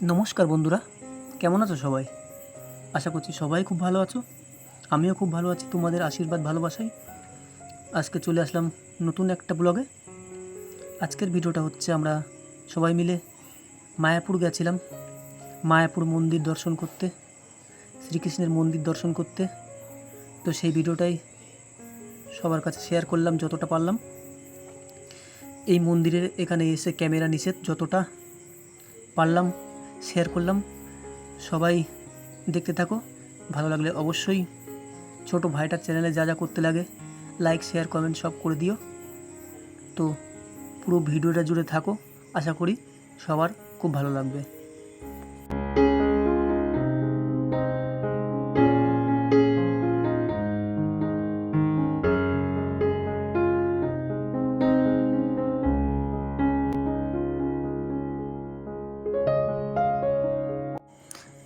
নমস্কার বন্ধুরা, কেমন আছো সবাই? আশা করছি সবাই খুব ভালো আছো। আমিও খুব ভালো আছি, তোমাদের আশীর্বাদ ভালোবাসাই আজকে চলে আসলাম নতুন একটা ব্লগে। আজকের ভিডিওটা হচ্ছে আমরা সবাই মিলে মায়াপুর গেছিলাম। মায়াপুর মন্দির দর্শন করতে, শ্রীকৃষ্ণের মন্দির দর্শন করতে। তো সেই ভিডিওটাই সবার কাছে শেয়ার করলাম, যতটা পারলাম। এই মন্দিরের এখানে এসে ক্যামেরা নিষেধ, যতটা পারলাম। শেয়ার করলাম। সবাই দেখতে থাকো। ভালো লাগলে অবশ্যই ছোট ভাইটার চ্যানেলে যা যা করতে লাগে লাইক শেয়ার কমেন্ট সব করে দিও। তো পুরো ভিডিওটা জুড়ে থাকো। আশা করি সবার খুব ভালো লাগবে।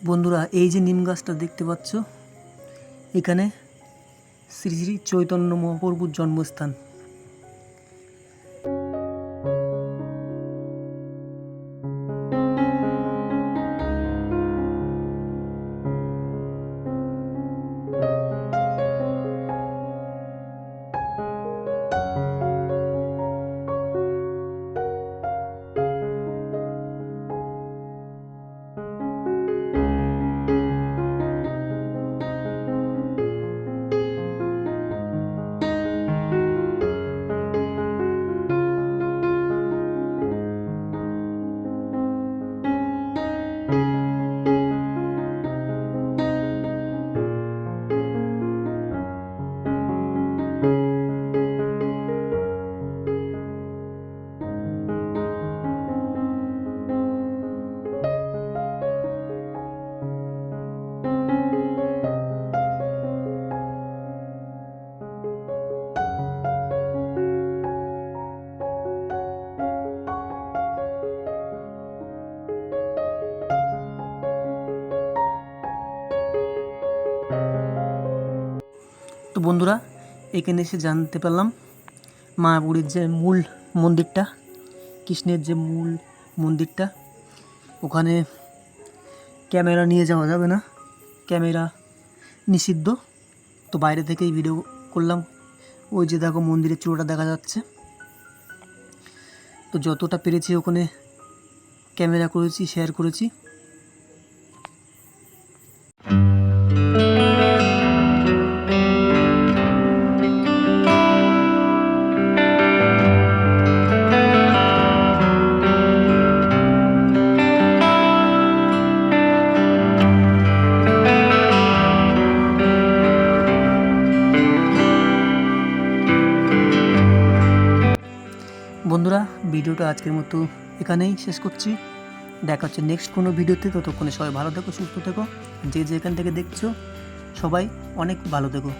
বন্ধুরা এই যে নিম গাছটা দেখতে পাচ্ছ? এখানে শ্রী শ্রী চৈতন্য মহাপ্রভুর জন্মস্থান। বন্ধুরা, এখানে এসে জানতে পারলাম মায়াপুরের যে মূল মন্দিরটা, কৃষ্ণের যে মূল মন্দিরটা। ওখানে ক্যামেরা নিয়ে যাওয়া যাবে না, ক্যামেরা নিষিদ্ধ। তো বাইরে থেকেই ভিডিও করলাম। ওই যে দেখো মন্দিরের চূড়াটা দেখা যাচ্ছে। তো যতটা পেরেছি ওখানে ক্যামেরা করেছি শেয়ার করেছি। বন্ধুরা, ভিডিওটা আজকের মতো এখানেই শেষ করছি। দেখা হচ্ছে নেক্সট কোনো ভিডিওতে। ততক্ষণে সবাই ভালো থেকো, সুস্থ থেকো। যে যে এখান থেকে দেখছ, সবাই অনেক ভালো থেকো।